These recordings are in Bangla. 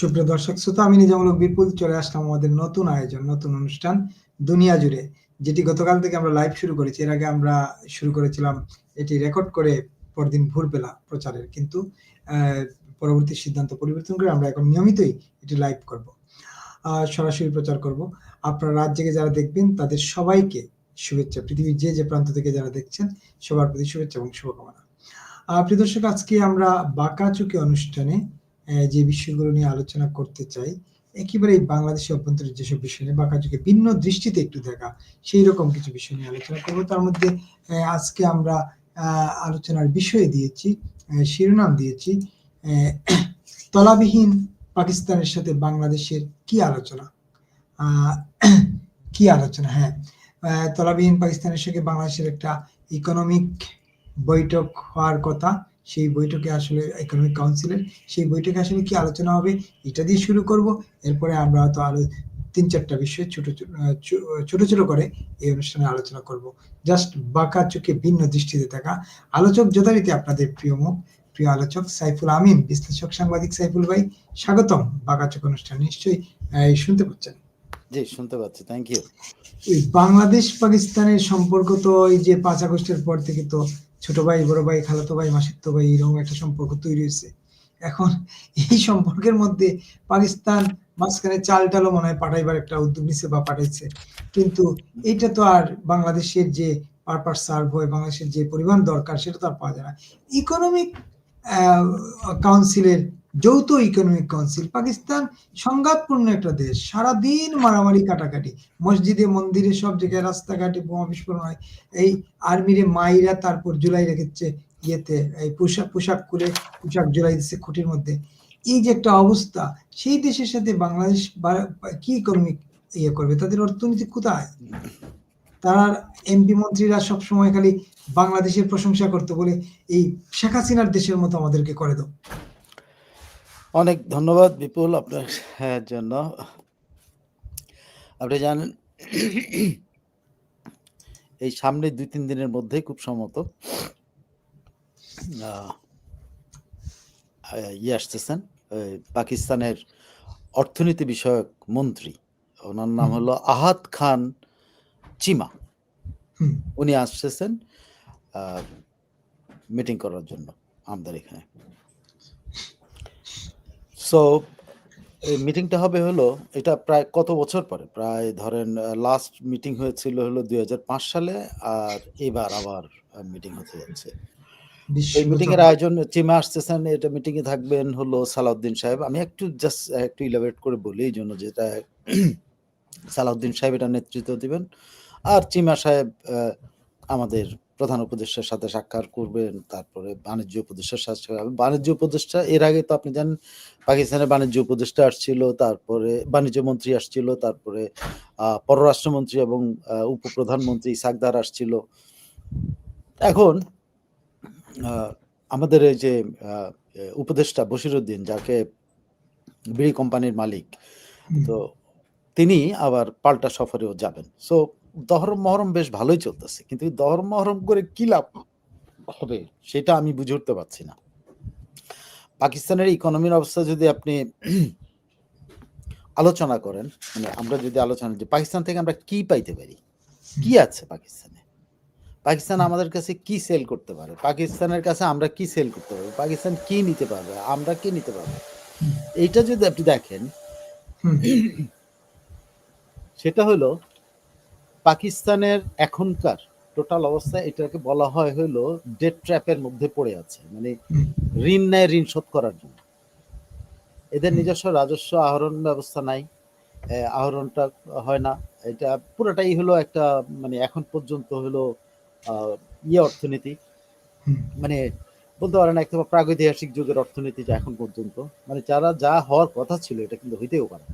সুপ্রিয় দর্শক শ্রোতা আমি নিজামুল বিপুল চলে আসলাম আমাদের নতুন আয়োজন নতুন অনুষ্ঠান দুনিয়া জুড়ে যেটি গতকাল থেকে আমরা লাইভ শুরু করেছি। এর আগে আমরা শুরু করেছিলাম এটি রেকর্ড করে পরদিন ভোরবেলা প্রচারের। কিন্তু পরবর্তী সিদ্ধান্ত পরিবর্তন করে আমরা এখন নিয়মিতই এটি লাইভ করব। সরাসরি প্রচার করব। আপনারা রাত জেগে যারা দেখবেন তাদের সবাইকে শুভেচ্ছা। পৃথিবীর যে যে প্রান্ত থেকে যারা দেখছেন সবার প্রতি শুভেচ্ছা এবং শুভকামনা। প্রিয় দর্শক আজকে আমরা বাঁকাচুকি অনুষ্ঠানে আহ, যে বিষয়গুলো নিয়ে আলোচনা করতে চাই, একেবারে বাংলাদেশের অভ্যন্তরীণ যেসব বিষয় নিয়ে বাঁকাচুকে ভিন্ন দৃষ্টিতে একটু দেখা, সেই রকম কিছু বিষয় নিয়ে আলোচনা করব। তার মধ্যে আজকে আমরা আলোচনার বিষয় দিয়েছি শিরোনাম দিয়েছি তলাবিহীন পাকিস্তানের সাথে বাংলাদেশের কি আলোচনা? কি আলোচনা? হ্যাঁ তলাবিহীন পাকিস্তানের সঙ্গে বাংলাদেশের একটা ইকোনমিক বৈঠক হওয়ার কথা। সেই বৈঠকে আসলে ইকোনমিক কাউন্সিলের সেই বৈঠকে আসলে কি আলোচনা হবে এটা দিয়ে শুরু করব। এরপরে আমরা হয়তো আরও তিন চারটা বিষয়ে ছোট ছোট ছোট করে এই অনুষ্ঠানে আলোচনা করব। জাস্ট বাঁকা চোখে ভিন্ন দৃষ্টিতে থাকা। আলোচক যথারীতি আপনাদের প্রিয় মুখ প্রিয় আলোচক সাইফুল আমিন বিশ্লেষক সাংবাদিক সাইফুল ভাই স্বাগতম। বাঁকা চোখ অনুষ্ঠান নিশ্চয়ই শুনতে পাচ্ছেন। জি শুনতে পাচ্ছি থ্যাংক ইউ বাংলাদেশ পাকিস্তানের সম্পর্ক তো এই যে পাঁচ আগস্টের পর থেকে তো ছোট ভাই, বড় ভাই, খালাতো ভাই মাসিতো ভাই এরকম একটা সম্পর্ক তৈরি হয়েছে। এখন এই সম্পর্কের মধ্যে পাকিস্তান মাঝখানে চাল টালও মনে হয় পাঠাইবার একটা উদ্যোগ নিছে বা পাঠাইছে। কিন্তু এটা তো আর বাংলাদেশের যে পারপার সার্ভ হয়, বাংলাদেশের যে পরিমাণ দরকার, সেটা তো আর পাওয়া যায় না। ইকোনমিক কাউন্সিলের যৌথ ইকোনমিক কাউন্সিল পাকিস্তান সংঘাতপূর্ণ একটা দেশ। সারাদিন মারামারি, কাটাকাটি। মসজিদে, মন্দিরে, সব জায়গায় রাস্তাঘাটে বোমা বিস্ফোরণ হয়। এই আর্মিরে মাইরা তারপর জুলাই রেখেছে ইয়েতে, এই পোশাক পোশাক করে পোশাক জুলাই দিচ্ছে খুঁটির মধ্যে। এই যে একটা অবস্থা, সেই দেশের সাথে বাংলাদেশ কি ইকোনমিক ইয়ে করবে? তাদের অর্থনীতি কোথায়? তারা এমপি মন্ত্রীরা সব সময় খালি বাংলাদেশের প্রশংসা করতে বলে এই শেখ হাসিনার দেশের মতো আমাদেরকে করে দাও। অনেক ধন্যবাদ বিপুল আপনার হ্যাঁ, জন্য। আপনি জানেন এই সামনে দুই তিন দিনের মধ্যেই খুব সম্মত। ইয়ে আসতেছেন পাকিস্তানের অর্থনীতি বিষয়ক মন্ত্রী। ওনার নাম। হলো আহাদ খান চিমা। উনি আসতেছেন মিটিং করার জন্য আমাদের এখানে। সো এই মিটিংটা হবে হলো এটা প্রায় কত বছর পরে? প্রায় ধরেন লাস্ট মিটিং হয়েছিল হলো দু হাজার পাঁচ সালে আর এবার আবার মিটিং হতে যাচ্ছে। এই মিটিং এর আয়োজন চিমা আসতেছেন এটা মিটিং এ থাকবেন হলো সালাউদ্দিন সাহেব। আমি একটু জাস্ট একটু ইলাবোরেট করে বলি এই জন্য যেটা সালাউদ্দিন সাহেব এটা নেতৃত্ব দিবেন। আর চিমা সাহেব আমাদের প্রধান উপদেষ্টার সাথে সাক্ষাৎ করবেন তারপরে বাণিজ্য উপদেষ্টার সাথে বাণিজ্য উপদেষ্টা এর আগে তো আপনি জানেন পাকিস্তানের বাণিজ্য উপদেষ্টা আসছিল তারপরে বাণিজ্য মন্ত্রী আসছিল তারপরে পররাষ্ট্রমন্ত্রী এবং উপপ্রধানমন্ত্রী সাকদার আসছিল। এখন আমাদের এই যে উপদেষ্টা বশিরুদ্দিন যাকে বিড়ি কোম্পানির মালিক তো তিনি আবার পাল্টা সফরেও যাবেন। সো দহরম মহরম বেশ ভালোই চলতেছে কিন্তু দহরম মহরম করে কি লাভ হবে সেটা আমি বুঝে উঠতে পারছি না। পাকিস্তানের ইকোনমির অবস্থা যদি আপনি আলোচনা করেন মানে আমরা যদি আলোচনা যে পাকিস্তান থেকে আমরা কি পাইতে পারি? কি আছে পাকিস্তানে? পাকিস্তান আমাদের কাছে কি সেল করতে পারে? পাকিস্তানের কাছে আমরা কি সেল করতে পারব? পাকিস্তান কি নিতে পারবে? আমরা কি নিতে পারব? এইটা যদি আপনি দেখেন সেটা হলো পাকিস্তানের এখনকার টোটাল অবস্থা এটাকে বলা হয় হলো ডেট ট্র্যাপের মধ্যে পড়ে আছে মানে ঋণ নেয় ঋণ শোধ করার জন্য। এদের নিজস্ব রাজস্ব আহরণ ব্যবস্থা নাই আহ, আহরণটা হয় না। এটা পুরোটাই হলো একটা মানে এখন পর্যন্ত হলো ইয়ে অর্থনীতি। মানে বলতে পারেন একটা প্রাগৈতিহাসিক যুগের অর্থনীতি যা এখন পর্যন্ত। মানে যারা যা হওয়ার কথা ছিল এটা কিন্তু হইতেও পারে।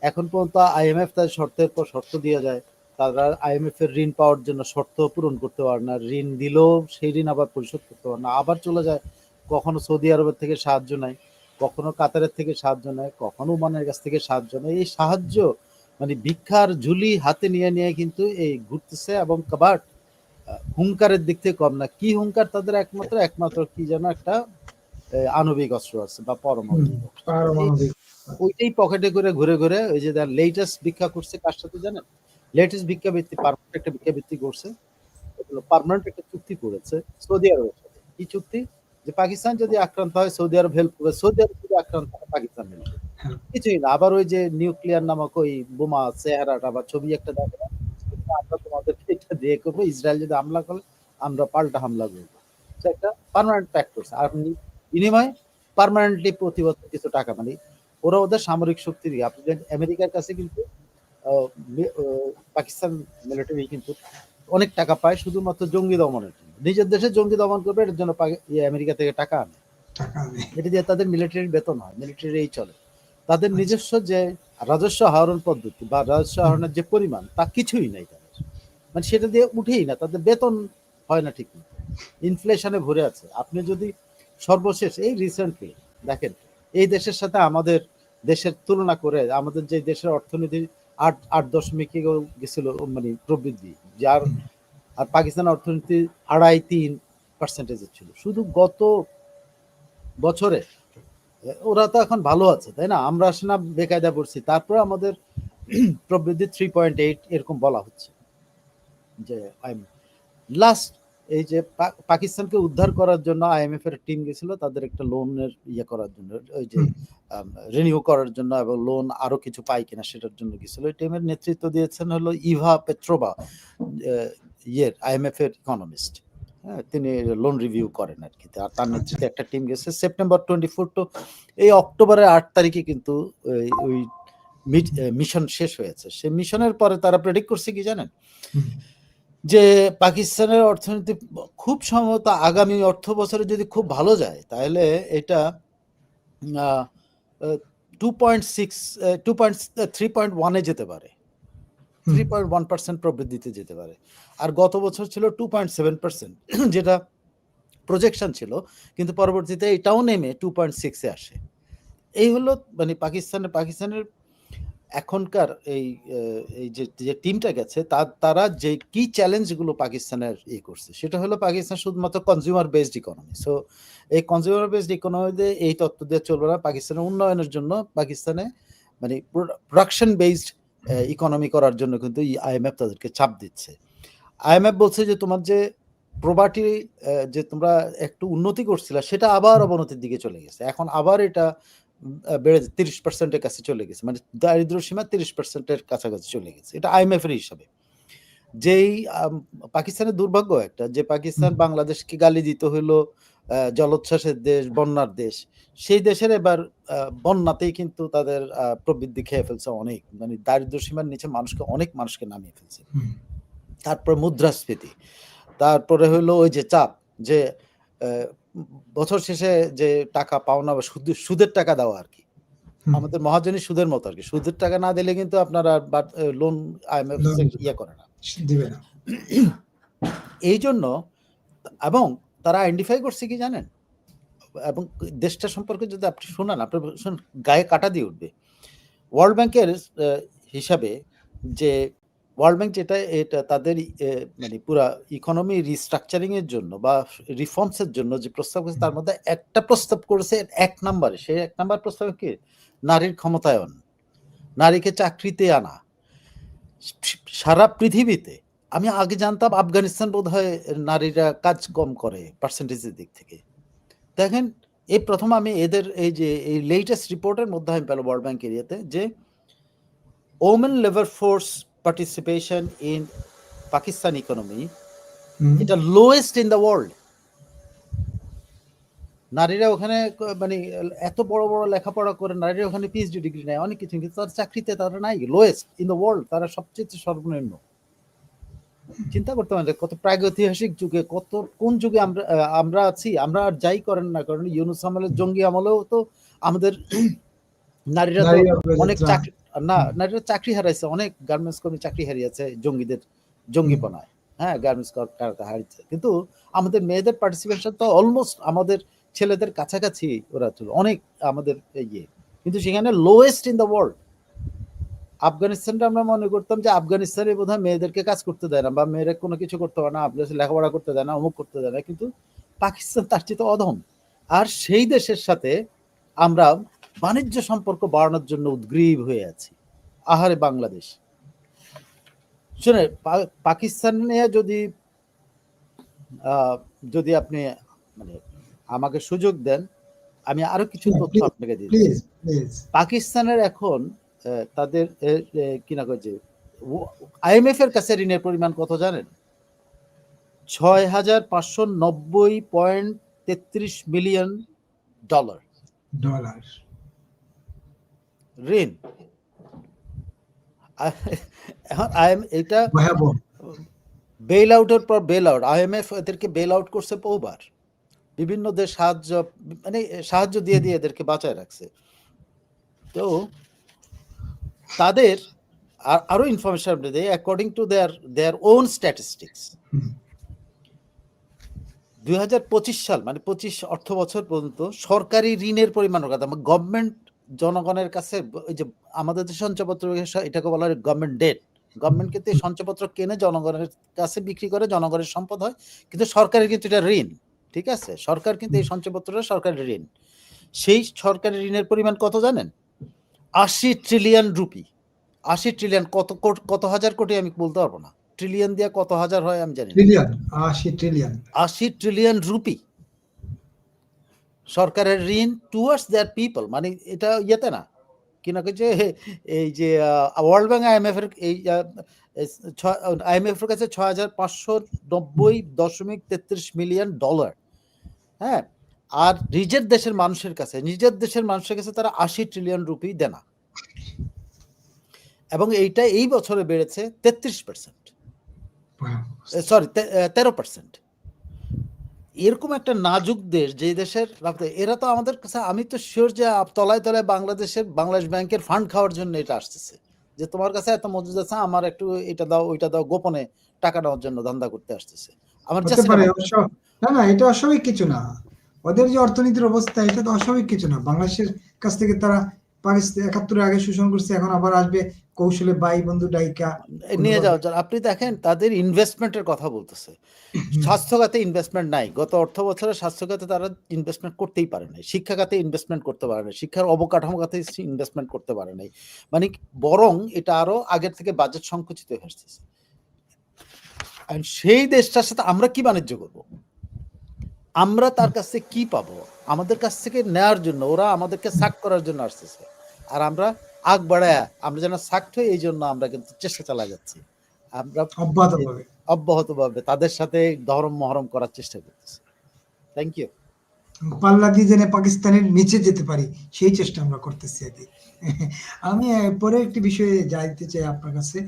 এখন পর্যন্ত আইএমএফ তার শর্তের পর শর্ত দিয়ে যায়। তারা আইএমএফ এর ঋণ পাওয়ার জন্য শর্ত পূরণ করতে পারে না। ঋণ দিলেও সেই ঋণ আবার পরিশোধ করতে পারে না। আবার চলে যায়। কখনো সৌদি আরবের থেকে সাহায্য নেয় কখনো কাতারের থেকে সাহায্য নেয় কখনো ওমানের কাছ থেকে সাহায্য নেয়। এই সাহায্য মানে ভিক্ষার ঝুলি হাতে নিয়ে নিয়ে কিন্তু এই ঘুরতেছে এবং কাবাট হুঙ্কারের দিক থেকে কম না। কি হুঙ্কার? তাদের একমাত্র একমাত্র কি যেন একটা আণবিক অস্ত্র আছে বা পারমাণবিক ওইটাই পকেটে করে ঘুরে ঘুরে ওই যে লেটেস্ট ভিক্ষা করছে কার সাথে জানেন? লেটেস্ট ভিক্ষা বৃত্তি পারমানেন্ট একটা ভিক্ষা বৃত্তি করছে পারমানেন্ট একটা চুক্তি করেছে সৌদি আরবের সাথে। কি চুক্তি? যে পাকিস্তান যদি আক্রান্ত হয় সৌদি আরব হেল্প করবে। সৌদি আরব যদি আক্রান্ত হয় পাকিস্তান হেল্প করবে। কিছুই না। আবার ওই যে নিউক্লিয়ার নামক ওই বোমা চেহারাটা বা ছবি একটা দেখে আমরা তোমাদেরকে এটা দিয়ে করব। ইসরায়েল যদি হামলা করে আমরা পাল্টা হামলা করব। একটা পার্মানেন্ট প্যাক্ট করছে। আর বিনিময়ে পার্মানেন্টলি প্রতি বছর কিছু টাকা মানে ওরা ওদের সামরিক শক্তি দিয়ে আপনি আমেরিকার কাছে কিন্তু পাকিস্তান মিলিটারি কিন্তু অনেক টাকা পায় শুধুমাত্র জঙ্গি দমনের জন্য। নিজের দেশে জঙ্গি দমন করবে এর জন্য ইয়ে, আমেরিকা থেকে টাকা আনে। এটা দিয়ে তাদের মিলিটারির বেতন হয় মিলিটারি এই চলে। তাদের নিজস্ব যে রাজস্ব আহরণ পদ্ধতি বা রাজস্ব আহরণের যে পরিমাণ তা কিছুই নাই তাদের। মানে সেটা দিয়ে উঠেই না তাদের বেতন হয় না ঠিক ইনফ্লেশনে ভরে আছে। আপনি যদি সর্বশেষ এই রিসেন্টলি দেখেন এই দেশের সাথে আমাদের দেশের তুলনা করে আমাদের যে দেশের অর্থনীতি আট আট দশমিক গেছিল মানে প্রবৃদ্ধি, যার, আর পাকিস্তান অর্থনীতি আড়াই তিন পার্সেন্টেজের ছিল। শুধু গত বছরে, ওরা তো এখন ভালো আছে, তাই না? আমরা আসলে না বেকায়দা পড়ছি, তারপর আমাদের প্রবৃদ্ধি থ্রি পয়েন্ট এইট এরকম বলা হচ্ছে। যে লাস্ট এই যে পাকিস্তানকে উদ্ধার করার জন্য আইএমএফ এর টিম গেছিল তাদের একটা লোনের ইয়ে করার জন্য ওই যে রিনিউ করার জন্য এবং লোন আরও কিছু পাই কিনা সেটার জন্য গেছিল। এই টিমের নেতৃত্ব দিয়েছেন হলো ইভা পেট্রোবা ইয়ের আইএমএফ এর ইকোনমিস্ট হ্যাঁ তিনি লোন রিভিউ করেন আর কি। আর তার নেতৃত্বে একটা টিম গেছে সেপ্টেম্বর টোয়েন্টি ফোর টু এই অক্টোবরের আট তারিখে কিন্তু ওই- মিশন শেষ হয়েছে। সে মিশনের পরে তারা প্রেডিক্ট করছে কি জানেন। যে পাকিস্তানের অর্থনীতি খুব সম্ভবত আগামী অর্থ বছরে যদি খুব ভালো যায় তাহলে এটা two point six two point three point ওয়ানে যেতে পারে। থ্রি পয়েন্ট ওয়ান পার্সেন্ট প্রবৃদ্ধিতে যেতে পারে। আর গত বছর ছিল টু পয়েন্ট সেভেন পার্সেন্ট যেটা প্রজেকশন ছিল কিন্তু পরবর্তীতে এটাও নেমে টু পয়েন্ট সিক্সে আসে। এই হলো মানে পাকিস্তানের পাকিস্তানের এখনকার এই এই যে যে টিমটা গেছে তারা যে কি চ্যালেঞ্জগুলো পাকিস্তানের ই করছে, সেটা হলো পাকিস্তান শুধুমাত্র কনজিউমার বেসড ইকোনমি সো এই কনজিউমার বেসড ইকোনমিতে এই তত্ত্ব দিয়ে চলবে না। পাকিস্তানের উন্নয়নের জন্য পাকিস্তানে মানে প্রোডাকশন বেসড ইকোনমি করার জন্য কিন্তু আইএমএফ তাদেরকে চাপ দিচ্ছে। আইএমএফ বলছে যে, তোমার যে প্রপার্টি যে তোমরা একটু উন্নতি করছিলা, সেটা আবার অবনতির দিকে চলে গেছে। এখন আবার এটা বেড়ে তিরিশ পার্সেন্টের কাছে চলে গেছে। মানে দারিদ্র সীমা তিরিশ পার্সেন্টের কাছাকাছি চলে গেছে। এটা আইএমএফ এর হিসাবে। যেই পাকিস্তানের দুর্ভাগ্য একটা যে পাকিস্তান বাংলাদেশকে গালি দিতে হইল জলোচ্ছ্বাসের দেশ বন্যার দেশ। সেই দেশের এবার বন্যাতেই কিন্তু তাদের প্রবৃদ্ধি খেয়ে ফেলছে অনেক। মানে দারিদ্র সীমার নিচে মানুষকে অনেক মানুষকে নামিয়ে ফেলছে। তারপর মুদ্রাস্ফীতি। তারপরে হলো ওই যে চাপ যে বছর শেষে যে টাকা পাওনা বা সুদ সুদের টাকা দেওয়া আর কি। আমাদের মহাজনী সুদের মতো আর কি। সুদের টাকা না দিলে কিন্তু আপনারা লোন আইএমএফ ইয়ে করে না। দিবে না। এই জন্য এবং তারা আইডেন্টিফাই করছে কি জানেন? এবং দেশটা সম্পর্কে যদি আপনি শোনান আপনার শুনুন, গায়ে কাটা দিয়ে উঠবে। ওয়ার্ল্ড ব্যাংকের হিসাবে যে ওয়ার্ল্ড ব্যাংক যেটা এটা তাদের মানে পুরা ইকোনমি রিস্ট্রাকচারিং এর জন্য বা রিফর্মস এর জন্য যে প্রস্তাব করেছে তার মধ্যে একটা প্রস্তাব করেছে এক নাম্বারে। সেই এক নাম্বার প্রস্তাব কি? নারীর ক্ষমতায়ন নারীকে চাকরিতে আনা। সারা পৃথিবীতে আমি আগে জানতাম আফগানিস্তান বোধ হয় নারীরা কাজ কম করে পার্সেন্টেজের দিক থেকে। দেখেন এই প্রথম আমি এদের এই যে এই লেটেস্ট রিপোর্টের মধ্যে আমি পেলাম ওয়ার্ল্ড ব্যাংক এরিয়াতে যে women labour force participation in Pakistan economy hmm. এটা লোয়েস্ট ইন দ্য ওয়ার্ল্ড নারীরা ওখানে মানে এত বড় বড় লেখাপড়া করে নারীরা ওখানে পিএইচডি ডিগ্রি নেয় অনেক কিছু কিন্তু তার চাকরিতে তারা নাই। লোয়েস্ট ইন দ্য ওয়ার্ল্ড তারা সবচেয়ে সর্বনিম্ন। চিন্তা করতে পারেন কত প্রাগৈতিহাসিক যুগে কত কোন যুগে আমরা আমরা আছি আমরা আর যাই করেন না কারণ ইউনুস আমলের জঙ্গি আমলেও তো আমাদের নারীরা অনেক চাকরি না নারীরা চাকরি হারাইছে। অনেক গার্মেন্টস কর্মী চাকরি হারিয়েছে জঙ্গিদের জঙ্গিপনায়। হ্যাঁ গার্মেন্টস হারিয়েছে। কিন্তু আমাদের মেয়েদের পার্টিসিপেশন তো অলমোস্ট আমাদের ছেলেদের কাছাকাছি ওরা ছিল অনেক আমাদের ইয়ে। কিন্তু সেখানে লোয়েস্ট ইন দ্য ওয়ার্ল্ড আফগানিস্তানটা আমরা মনে করতাম যে আফগানিস্তানে বোধহয় মেয়েদেরকে কাজ করতে দেয় না বা মেয়েরা কোনো কিছু করতে পারে না আফগানিস্তান লেখাপড়া করতে দেয় না অমুক করতে দেয় না। কিন্তু পাকিস্তান তার চেয়ে তো অধম। আর সেই দেশের সাথে আমরা বাণিজ্য সম্পর্ক বাড়ানোর জন্য উদ্গ্রীব হয়ে আছি। আহারে বাংলাদেশ। শুনে পাকিস্তানে যদি যদি আপনি মানে আমাকে সুযোগ দেন আমি আরও কিছু হ্যাঁ, তথ্য আপনাকে দিই পাকিস্তানের এখন তাদের আহ, আহ, কি না কয়েছে আইএমএফ এর কাছে ঋণের পরিমাণ কত জানেন? ছয় হাজার পাঁচশো নব্বই পয়েন্ট তেত্রিশ মিলিয়ন ডলার। ডলার। ঋণ। এখন আইএম এটা বেল আউটের পর বেল আউট আইএমএফ এদেরকে বেল আউট করছে বহুবার। বিভিন্ন দেশ সাহায্য মানে সাহায্য দিয়ে দিয়ে এদেরকে বাঁচায় রাখছে। তো তাদের আর আরও ইনফরমেশন দেয় according to their their own statistics দুই হাজার পঁচিশ সাল মানে পঁচিশ অর্থ বছর পর্যন্ত সরকারি ঋণের পরিমাণ কথা গভর্নমেন্ট জনগণের কাছে ওই যে আমাদের যে সঞ্চয়পত্র এটাকে বলা হয় গভর্নমেন্ট ডেট গভর্নমেন্ট কিন্তু এই সঞ্চয়পত্র কেনে জনগণের কাছে বিক্রি করে জনগণের সম্পদ হয় কিন্তু সরকারের কিন্তু এটা ঋণ ঠিক আছে? সরকার কিন্তু এই সঞ্চয়পত্রটা সরকারের ঋণ। সেই সরকারি ঋণের পরিমাণ কত জানেন? আশি ট্রিলিয়ন রুপি আশি ট্রিলিয়ন কত কত হাজার কোটি আমি বলতে পারব না। ট্রিলিয়ন দিয়ে কত হাজার হয় আমি জানি আশি ট্রিলিয়ন আশি ট্রিলিয়ন রুপি সরকারের ঋণ টুয়ার্ডস দেয়ার পিপল মানে এটা ইয়েতে না কি না যে এই যে ওয়ার্ল্ড ব্যাংক আইএমএফ এর এই আইএমএফ এর কাছে ছয় হাজার পাঁচশো নব্বই দশমিক তেত্রিশ মিলিয়ন ডলার হ্যাঁ? আর নিজের দেশের মানুষের কাছে নিজের দেশের মানুষের কাছে তারা আশি ট্রিলিয়ন রুপি দেনা। এবং এইটা এই বছরে বেড়েছে তেত্রিশ পার্সেন্ট সরি তেরো পার্সেন্ট এরকম একটা নাজুক দেশ যে দেশের এরা তো আমাদের কাছে আমি তো শিওর যে তলায় তলায় বাংলাদেশের বাংলাদেশ ব্যাংকের ফান্ড খাওয়ার জন্য এটা আসতেছে। যে তোমার কাছে এত মজুদ আছে আমার একটু এটা দাও ওইটা দাও গোপনে টাকা নেওয়ার জন্য ধান্দা করতে আসতেছে। আমার না না এটা অস্বাভাবিক কিছু না। ওদের যে অর্থনীতির অবস্থা এটা তো অস্বাভাবিক কিছু না। বাংলাদেশের কাছ থেকে তারা পাকিস্তান একাত্তরে আগে শোষণ করছে এখন আবার আসবে কৌশলে বাই বন্ধু ডাইকা। নিয়ে যাওয়ার জন্য আপনি দেখেন তাদের ইনভেস্টমেন্টের কথা বলতেছে। স্বাস্থ্য খাতে ইনভেস্টমেন্ট নাই। গত অর্থ বছরে স্বাস্থ্য খাতে তারা ইনভেস্টমেন্ট করতেই পারে নাই। শিক্ষা খাতে ইনভেস্টমেন্ট করতে পারে নাই। শিক্ষার অবকাঠামো খাতে ইনভেস্টমেন্ট করতে পারে নাই। মানে বরং এটা আরও আগের থেকে বাজেট সংকুচিত হয়ে আসতেছে সেই দেশটার সাথে আমরা কি বাণিজ্য করব? আমরা তার কাছ থেকে কি পাবো? আমাদের কাছ থেকে নেওয়ার জন্য ওরা আমাদেরকে সাক করার জন্য আসতেছে। আর আমরা আগ বাড়ায় আমরা যেন সাক্ট হই এই জন্য আমরা কিন্তু চেষ্টা চালা যাচ্ছি। আমরা অব্যাহত ভাবে অব্যাহতভাবে তাদের সাথে ধরম মহরম করার চেষ্টা করতেছি। থ্যাংক ইউ পাল্লা দিয়ে যেন পাকিস্তানের নিচে যেতে পারি সেই চেষ্টা আমরা করতেছি আর আমি পরে একটি বিষয়ে জানতে চাই আপনার কাছে।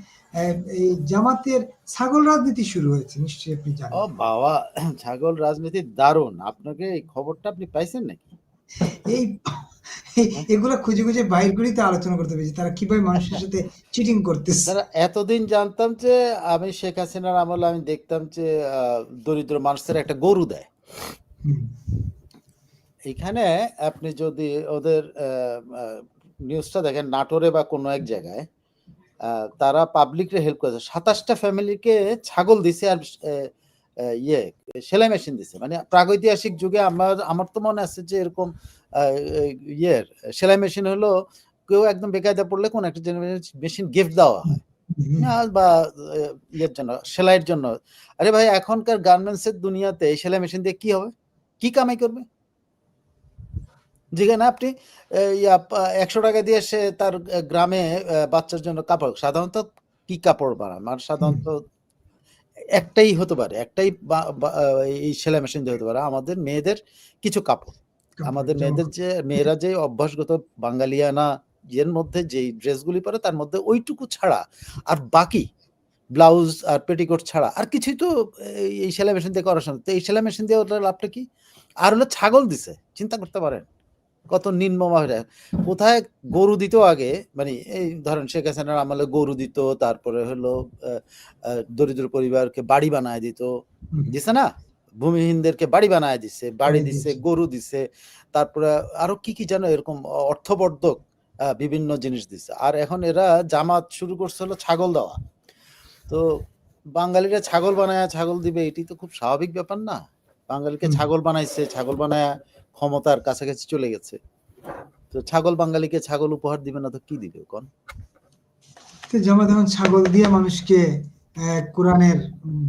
এই জামাতের ছাগল রাজনীতি শুরু হয়েছে নিশ্চয়ই আপনি জানেন। ও বাবা ছাগল রাজনীতি দারুণ। আপনাকে এই খবরটা আপনি পাইছেন নাকি? এই এগুলা খুঁজে খুঁজে বাইর করেই তো আলোচনা করতে পেরেছি। তারা কীভাবে মানুষের সাথে চিটিং করতেছে? তারা এতদিন জানতাম যে আমি শেখ হাসিনার আমলে আমি দেখতাম যে দরিদ্র মানুষের একটা গরু দেয়। এখানে আপনি যদি ওদের নিউজটা দেখেন নাটোরে বা কোনো এক জায়গায় আহ, তারা পাবলিকরে হেল্প করেছে। সাতাশটা ফ্যামিলিকে ছাগল দিছে আর ইয়ে সেলাই মেশিন দিছে। মানে প্রাগৈতিহাসিক যুগে আমার আমার তো মনে আছে যে এরকম ইয়ের, সেলাই মেশিন হলো কেউ একদম বেকায়দা পড়লে কোন একটা মেশিন গিফট দেওয়া হয়। বা ইয়ের জন্য, সেলাইয়ের জন্য। আরে ভাই, এখনকার গার্মেন্টস এর দুনিয়াতে সেলাই মেশিন দিয়ে কি হবে? কি কামাই করবে? যেখানে আপনি একশো টাকা দিয়ে সে তার গ্রামে বাচ্চার জন্য কাপড়, সাধারণত কি কাপড় বানায়? মানে সাধারণত একটাই হতে পারে একটাই এই সেলাই মেশিন দিয়ে হতে পারে। আমাদের মেয়েদের কিছু কাপড়। আমাদের মেয়েদের যে মেয়েরা যে অভ্যাসগত বাঙালিয়ানা এর মধ্যে যে ড্রেসগুলি পরে তার মধ্যে ওইটুকু ছাড়া আর বাকি ব্লাউজ আর পেটিকোট ছাড়া আর কিছুই তো এই- সেলাই মেশিন দিয়ে করার সময় তো এই সেলাই মেশিন দিয়ে ওটা লাভটা কি? আর হলো ছাগল দিছে চিন্তা করতে পারেন। কত নিম্ন মাহেরা কোথায় গরু দিত আগে মানে এই ধরেন শেখ হাসিনার আমলে গরু দিত তারপরে হলো দরিদ্র পরিবারকে বাড়ি বানায় দিত। দিছে না? ভূমিহীনদেরকে বাড়ি বানায় দিছে বাড়ি দিছে। গরু দিছে তারপরে আরও কি কি যেন এরকম অর্থবর্ধক বিভিন্ন জিনিস দিছে। আর এখন এরা জামাত শুরু করছে হলো ছাগল দেওয়া। তো বাঙালিরা ছাগল বানায় ছাগল দিবে এটি তো খুব স্বাভাবিক ব্যাপার না। বাঙালিকে ছাগল বানাইছে ছাগল বানায় ক্ষমতার কাছাকাছি চলে গেছে। তো ছাগল বাঙালিকে ছাগল উপহার দিবে না তো কি দিবে কোন? জামাত এখন ছাগল দিয়ে মানুষকে কোরআনের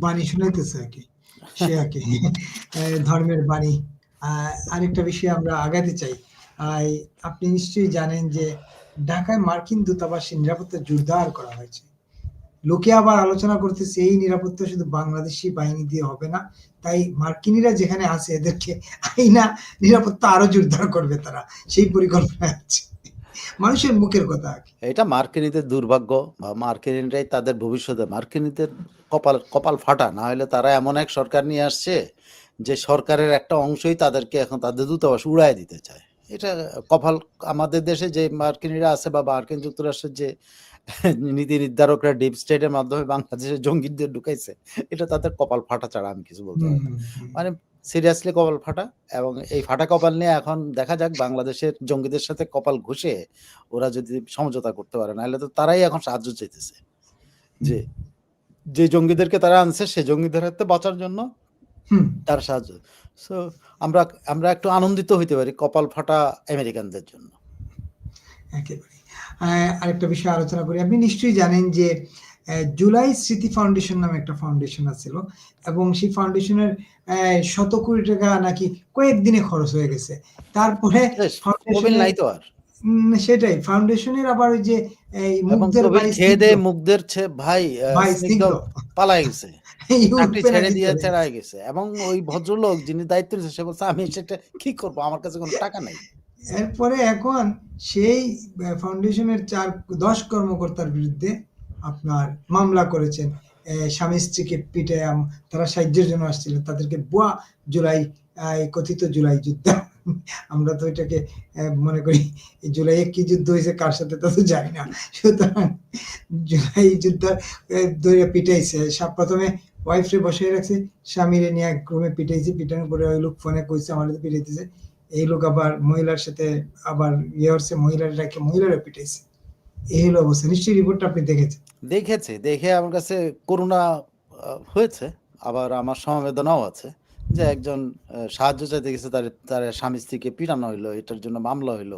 বাণী শুনাইতেছে আর কি, সে আর কি ধর্মের বাণী। আরেকটা বিষয় আমরা আগাতে চাই। আপনি নিশ্চয়ই জানেন যে ঢাকায় মার্কিন দূতাবাসে নিরাপত্তা জোরদার করা হয়েছে। লোকে আবার আলোচনা করতেছে, এই নিরাপত্তা শুধু বাংলাদেশি বাহিনী দিয়ে হবে না। তাই মার্কিনীরা যেখানে আছে, এদেরকে আইনা নিরাপত্তা আরও জোরদার করবে তারা। সেই পরিকল্পনা আছে। মানুষের মুখের কথা এটা মার্কিনীদের দুর্ভাগ্য বা মার্কিনীরাই তাদের ভবিষ্যতে, মার্কিনীদের কপাল কপাল ফাটা। না হলে তারা এমন এক সরকার নিয়ে আসছে যে সরকারের একটা অংশই তাদেরকে এখন তাদের দূতাবাস উড়ায় দিতে চায়। এটা কপাল, আমাদের দেশে যে মার্কিনীরা আছে বা মার্কিন যুক্তরাষ্ট্রের যে নীতি নির্ধারকরা ডিপ স্টেটের মাধ্যমে বাংলাদেশে জঙ্গিদের ঢুকাইছে এটা তাদের কপাল ফাটা ছাড়া আমি কিছু বলতে পারি না। মানে সিরিয়াসলি কপাল ফাটা এবং এই ফাটা কপাল নিয়ে এখন দেখা যাক বাংলাদেশের জঙ্গিদের সাথে কপাল ঘষে ওরা যদি সমঝোতা করতে পারে নাহলে তো তারাই এখন সাহায্য চাইতেছে। যে যে জঙ্গিদেরকে তারা আনছে সে জঙ্গিদের হাতে বাঁচার জন্য তার সাহায্য। সো আমরা আমরা একটু আনন্দিত হইতে পারি কপাল ফাটা আমেরিকানদের জন্য। একেবারে আরেকটা বিষয় আলোচনা করি। আপনি নিশ্চয়ই জানেন যে জুলাই স্মৃতি ফাউন্ডেশন নামে একটা ফাউন্ডেশন আছিল এবং সেই ফাউন্ডেশনের শত কোটি টাকা নাকি কয়েকদিনে খরচ হয়ে গেছে। তারপরে সেটাই ফাউন্ডেশনের আবার ওই যে ভাই খেয়ে ছে ভাই পালাই গেছে। ছেড়ে দিয়ে চলে? গেছে। এবং ওই ভদ্রলোক যিনি দায়িত্ব সে বলছে আমি সেটা কি করব? আমার কাছে কোনো টাকা নেই। এরপরে এখন সেই ফাউন্ডেশনের চার দশ কর্মকর্তার বিরুদ্ধে আপনার মামলা করেছেন। স্বামী স্ত্রীকে পিটে তারা সাহায্যের জন্য আসছিল। তাদেরকে বুয়া জুলাই কথিত জুলাই যুদ্ধ। আমরা তো এটাকে মনে করি জুলাইয়ে কি যুদ্ধ হয়েছে কার সাথে তা তো জানি না। সুতরাং জুলাই যুদ্ধ আহ, পিটাইছে। সব প্রথমে ওয়াইফরে বসিয়ে রাখছে স্বামীরে নিয়ে এক রুমে পিটাইছে। পিটানোর পরে ওই লোক ফোনে কইছে আমার পিটাইতেছে। এই লোক আবার মহিলার সাথে আবার ইয়ে হচ্ছে, মহিলার রাখে মহিলারা পিটাইছে। এই হলো অবস্থা। নিশ্চয়ই রিপোর্টটা আপনি দেখেছেন। দেখেছে, দেখে আমার কাছে করুণা হয়েছে। আবার আমার সমবেদনাও আছে যে একজন সাহায্য চাইতে গেছে, তার তার স্বামী স্ত্রীকে পিটানো হইল, এটার জন্য মামলা হইল।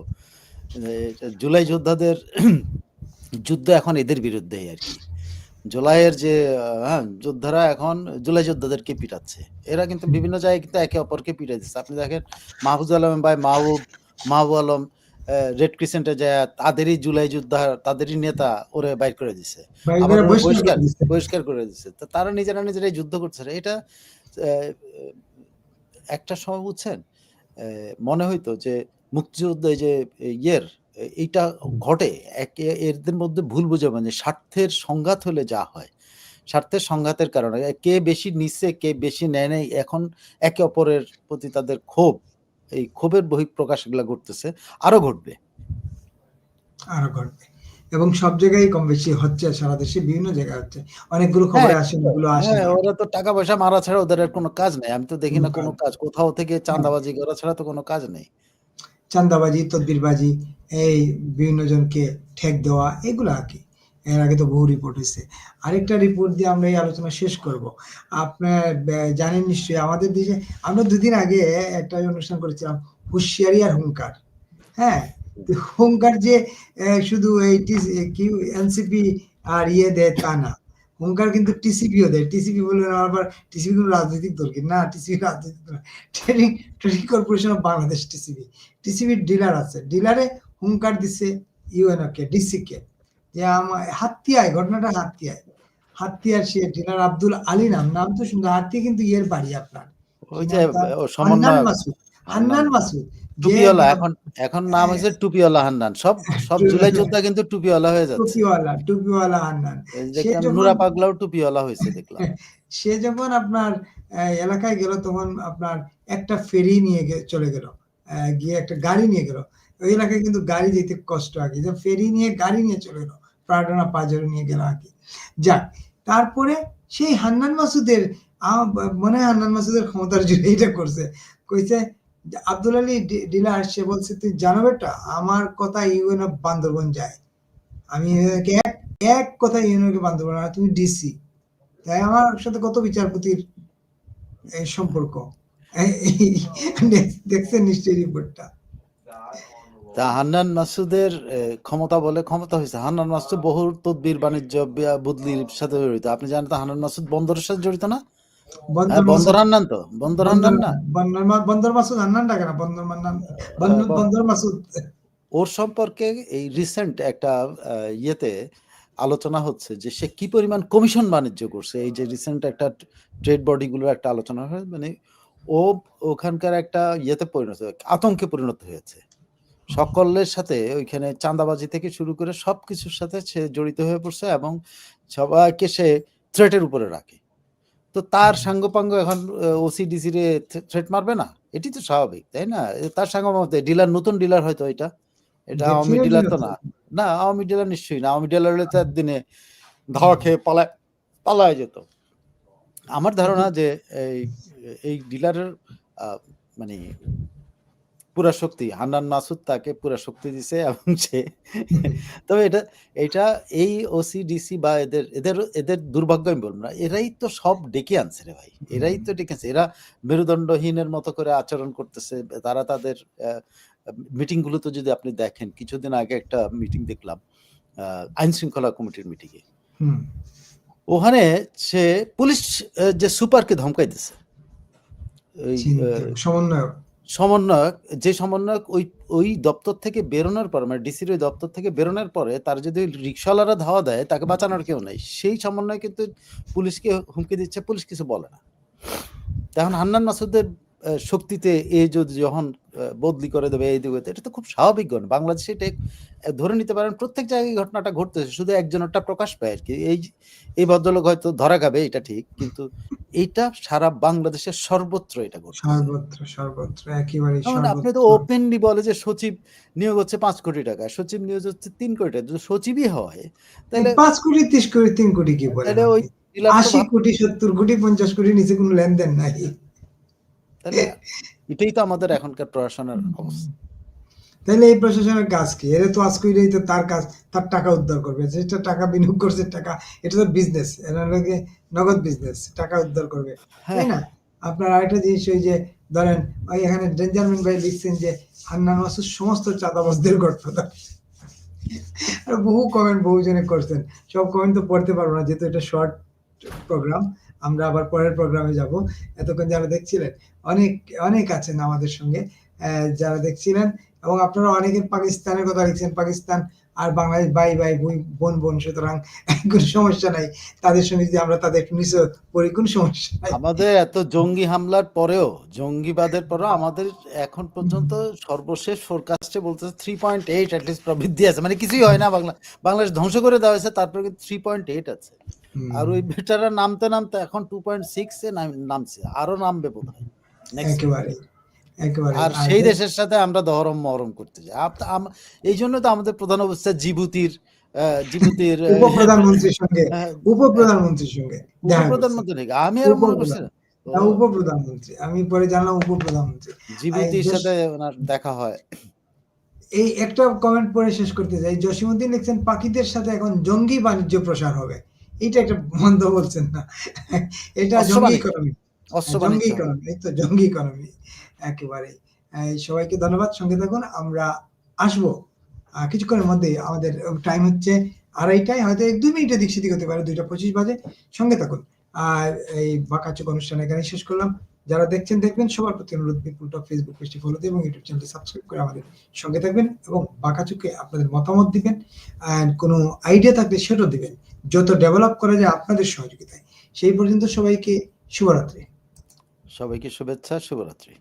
জুলাই যোদ্ধাদের যুদ্ধ এখন এদের বিরুদ্ধেই আর কি। জুলাইয়ের যে হ্যাঁ যোদ্ধারা এখন জুলাই যোদ্ধাদেরকে পিটাচ্ছে। এরা কিন্তু বিভিন্ন জায়গায় কিন্তু একে অপরকে পিটাই দিচ্ছে। আপনি দেখেন মাহফুজ আলম ভাই মাহবুব মাহবুব আলম রেড ক্রিসেন্টে যায় তাদেরই জুলাই যোদ্ধা তাদেরই নেতা ওরে বাইর করে দিছে। আবার বহিষ্কার বহিষ্কার করে দিচ্ছে। দিচ্ছে। তো তারা নিজেরা নিজেরাই যুদ্ধ করছে। এটা একটা সময় বুঝছেন? মনে হইতো যে মুক্তিযুদ্ধ এই যে ইয়ের এইটা ঘটে। একে এদের মধ্যে ভুল বুঝে মানে স্বার্থের সংঘাত হলে যা হয় স্বার্থের সংঘাতের কারণে। কে বেশি নিচ্ছে কে বেশি নেয় নেই এখন একে অপরের প্রতি তাদের ক্ষোভ এই ক্ষোভের বহিঃপ্রকাশ এগুলা ঘটতেছে আরও ঘটবে। আরও ঘটবে। এবং সব জায়গায় কম বেশি হচ্ছে সারা দেশে বিভিন্ন জায়গায় হচ্ছে। অনেকগুলো খবরে হ্যাঁ, আসে এগুলো আসে হ্যাঁ ওরা তো টাকা পয়সা মারা ছাড়া ওদের আর কোনো কাজ নেই। আমি তো দেখি না। কোনো কাজ। কোথাও থেকে চাঁদাবাজি করা ছাড়া তো কোনো কাজ নেই। চাঁদাবাজি তদবিরবাজি এই বিভিন্ন জনকে ঠেক দেওয়া, এগুলো আর কি। এর আগে তো বহু রিপোর্ট হয়েছে আরেকটা রিপোর্ট দিয়ে আমরা এই আলোচনা শেষ করব। আপনার জানেন নিশ্চয়ই, আমাদের দেশে আমরা দুদিন আগে একটা অনুষ্ঠান করেছিলাম, হুঁশিয়ারি আর হুঙ্কার। হ্যাঁ? হুঙ্কার যে শুধু এই কি এনসিপি আর ইয়ে দেয় তা না। হুঙ্কার কিন্তু টিসিপিও দেয়। টিসিপি বলে আবার টিসিপি কোনো রাজনৈতিক দল না টিসিপি রাজনৈতিক দল। Trading trading corporation of Bangladesh TCB টিসিবির dealer আছে। ডিলারে হুঙ্কার দিছে ইউএনও কে ডিসি কে যে আমার হাতিয়ায় ঘটনাটা হাতিয়ায়। হাতিয়ার সে ডিলার আব্দুল আলী নাম নাম তো সুন্দর হাতিয়া কিন্তু ইয়ের বাড়ি আপনার। ওই যে হান্নান সমন্বয় মাসুদ হান্নান মাসুদ টুপিওয়ালা এখন এখন নাম হয়েছে টুপিওয়ালা হান্নান। সব সব জুলাই যোদ্ধা কিন্তু টুপিওয়ালা হয়ে যাচ্ছে। টুপিওয়ালা টুপিওয়ালা হান্নান। দেখলাম যখন- নুরা পাগলাও টুপিওয়ালা হয়েছে দেখলাম। সে যখন আপনার এলাকায় গেল তখন আপনার একটা ফেরি নিয়ে চলে গেল গিয়ে একটা গাড়ি নিয়ে গেল। ওই এলাকায় কিন্তু গাড়ি যেতে কষ্ট আগে যে ফেরি নিয়ে গাড়ি নিয়ে চলে গেল প্রাডনা পাজরে নিয়ে গেল আগে যাক তারপরে সেই হান্নান মাসুদের মনে হয় হান্নান মাসুদের ক্ষমতার জন্য এটা করছে। কইছে আব্দুল আলী ডিলার সে বলছে তুই জানো বেটা আমার কথা ইউএন অফ বান্দরবন যায়। আমি এক এক কথা ইউএনকে বান্দরবন আর তুমি ডিসি। তাই আমার সাথে কত বিচারপতির সম্পর্ক? দেখছেন নিশ্চয়ই রিপোর্টটা তা হান্নান মাসুদের ক্ষমতা বলে ক্ষমতা হয়েছে। হান্নান মাসুদ বহু তদবির বাণিজ্য বদলির সাথে জড়িত। আপনি জানেন তো হান্নান মাসুদ বন্দরের সাথে জড়িত না? বন্দর হ্যাঁ, হান্নান তো। বন্দর হান্নান না? বন্দর মাসুদ হান্নান ডাকে না বন্দর মান্নান বন্দর- বন্দর- মাসুদ। ওর সম্পর্কে এই রিসেন্ট একটা ইয়েতে আলোচনা হচ্ছে যে সে কি পরিমাণ কমিশন বাণিজ্য করছে। এই যে রিসেন্ট একটা ট্রেড বডি বডিগুলোর একটা আলোচনা হয় মানে ও ওখানকার একটা ইয়েতে পরিণত হয়ে- আতঙ্কে পরিণত হয়েছে। সকলের সাথে ওইখানে চাঁদাবাজি থেকে শুরু করে সব কিছুর সাথে সে জড়িত হয়ে পড়ছে এবং সবাইকে সে থ্রেটের উপরে রাখে। তো তার সাঙ্গপাঙ্গ এখন ওসিডিসি রে থ্রেট মারবে না? এটি তো স্বাভাবিক তাই না? তার সাঙ্গ মতে ডিলার নতুন ডিলার হয়তো এটা। এটা আওয়ামী ডিলার তো না। না আওয়ামী ডিলার নিশ্চয়ই না। আওয়ামী ডিলার হলে তো একদিনে ধাওয়া খেয়ে পালায় পালায় যেত। আমার ধারণা যে এই এই ডিলারের মানে পুরা শক্তি হান্নান মাসুদ তাকে পুরা শক্তি দিছে এবং সে তবে এটা এটা এই ওসিডিসি বা এদের এদের এদের দুর্ভাগ্য আমি বলব না। এরাই তো সব ডেকে আনছে রে ভাই। এরাই তো ডেকে আনছে। এরা মেরুদণ্ডহীনের মতো করে আচরণ করতেছে। তারা তাদের মিটিংগুলো তো যদি আপনি দেখেন কিছুদিন আগে একটা মিটিং দেখলাম আইন শৃঙ্খলা কমিটির মিটিংয়ে। ওখানে সে পুলিশ যে সুপারকে ধমকাই দিছে। ওই চিন্তা, আহ, সমন্বয়ক। সমন্বয়ক, যে সমন্বয়ক ওই ওই দপ্তর থেকে বেরোনোর পর মানে ডিসির ওই দপ্তর থেকে বেরোনোর পরে তার যদি রিক্সাওয়ালারা ধাওয়া দেয়, তাকে বাঁচানোর কেউ নাই। সেই সমন্বয় কিন্তু পুলিশকে হুমকি দিচ্ছে, পুলিশ কিছু বলে না। তখন হান্নান মাসুদের শক্তিতে এ যদি যখন বদলি করে দেবে এই দিকে এটা তো খুব স্বাভাবিক ঘটনা। বাংলাদেশে এটা ধরে নিতে পারেন প্রত্যেক জায়গায় ঘটনাটা ঘটতেছে শুধু একজনেরটা প্রকাশ পায় আর কি। এই এই ভদ্রলোক হয়তো ধরা খাবে এটা ঠিক কিন্তু এটা সারা বাংলাদেশের সর্বত্র এটা ঘটছে। সর্বত্র সর্বত্র একেবারে যেমন আপনি তো ওপেনলি বলে যে সচিব নিয়োগ হচ্ছে পাঁচ কোটি টাকা সচিব নিয়োগ হচ্ছে তিন কোটি টাকা যদি সচিবই হয় তাহলে পাঁচ কোটি তিরিশ কোটি তিন কোটি কি বলে তাহলে ওই আশি কোটি সত্তর কোটি পঞ্চাশ কোটি নিচে কোনো লেনদেন নাই। তাহলে এটাই তো আমাদের এখনকার প্রশাসনের অবস্থা। তাহলে এই প্রশাসনের কাজ কি? এর তো আজ কইলেই তো তার কাজ তার টাকা উদ্ধার করবে। যেটা টাকা বিনিয়োগ করছে টাকা এটা তো বিজনেস এরা লোকে নগদ বিজনেস টাকা উদ্ধার করবে। হ্যাঁ। তাই না? আপনার আরেকটা জিনিস ওই যে ধরেন ওই এখানে ডেঞ্জারম্যান ভাই লিখছেন যে হান্নান মাসুদ সমস্ত চাঁদাবাজদের গডফাদার। আর বহু কমেন্ট বহু জনে করছেন। সব কমেন্ট তো পড়তে পারব না যেহেতু এটা শর্ট প্রোগ্রাম আমরা আবার পরের প্রোগ্রামে যাব। এতক্ষণ যারা দেখছিলেন, অনেক অনেক আছেন আমাদের সঙ্গে যারা দেখছিলেন, এবং আপনারা অনেকের পাকিস্তানের কথা লিখছেন, পাকিস্তান আর বাংলাদেশ, বাই বাই বোন বোন, সুতরাং কোনো সমস্যা নাই। তাদের সঙ্গে যদি আমরা তাদের একটু নিচে পড়ি কোনো সমস্যা নাই। আমাদের এত জঙ্গি হামলার পরেও, জঙ্গিবাদের পরেও আমাদের এখন পর্যন্ত সর্বশেষ ফোরকাস্টে বলতেছে থ্রি পয়েন্ট এইট অ্যাটলিস্ট প্রবৃদ্ধি আছে। মানে কিছুই হয় না, বাংলা, বাংলাদেশ ধ্বংস করে দেওয়া হয়েছে, তারপরে থ্রি পয়েন্ট এইট আছে। আর ওই বেটারা নামতে নামতে এখন টু পয়েন্ট সিক্স এ নামছে আরও নামবে বোধ হয় একেবারে আর সেই দেশের সাথে আমরা দহরম মহরম করতে যাই এই জন্য তো আমাদের প্রধান অবস্থা জিবুতির জিবুতির উপপ্রধানমন্ত্রীর সঙ্গে হ্যাঁ, উপপ্রধানমন্ত্রীর সঙ্গে উপপ্রধানমন্ত্রী আমি আর মনে করছি না। না, উপপ্রধানমন্ত্রী। আমি পরে জানলাম উপপ্রধানমন্ত্রী। জিবুতির সাথে ওনার দেখা হয়। এই একটা কমেন্ট পরে শেষ করতে চাই। জসিমুদ্দিন লিখছেন পাখিদের সাথে এখন জঙ্গি বাণিজ্য প্রসার হবে। এটা একটা মন্দ বলছেন না। এটা জঙ্গি। ইকোনমি জঙ্গি ইকোনমি এই তো জঙ্গি ইকোনমি একেবারে সবাইকে ধন্যবাদ। সঙ্গে থাকুন আমরা আসব। কিছুক্ষণের মধ্যে আমাদের টাইম হচ্ছে আড়াইটায়। হয়তো এক দুই মিনিটের দিক সেদিক হতে পারে দুইটা পঁচিশ বাজে। সঙ্গে থাকুন। আর এই বাঁকাচুক অনুষ্ঠান এখানে শেষ করলাম। যারা দেখছেন দেখবেন সবার প্রতি অনুরোধ বিপুল টক ফেসবুক পেজটি ফলো দিয়ে এবং ইউটিউব চ্যানেলটি সাবস্ক্রাইব করে আমাদের সঙ্গে থাকবেন এবং বাঁকাচুকে আপনাদের মতামত দিবেন। আর কোনো আইডিয়া থাকলে সেটাও দিবেন। যত ডেভেলপ করা যায় আপনাদের সহযোগিতায়। সেই পর্যন্ত সবাইকে শুভরাত্রি। সবাইকে শুভেচ্ছা শুভরাত্রি।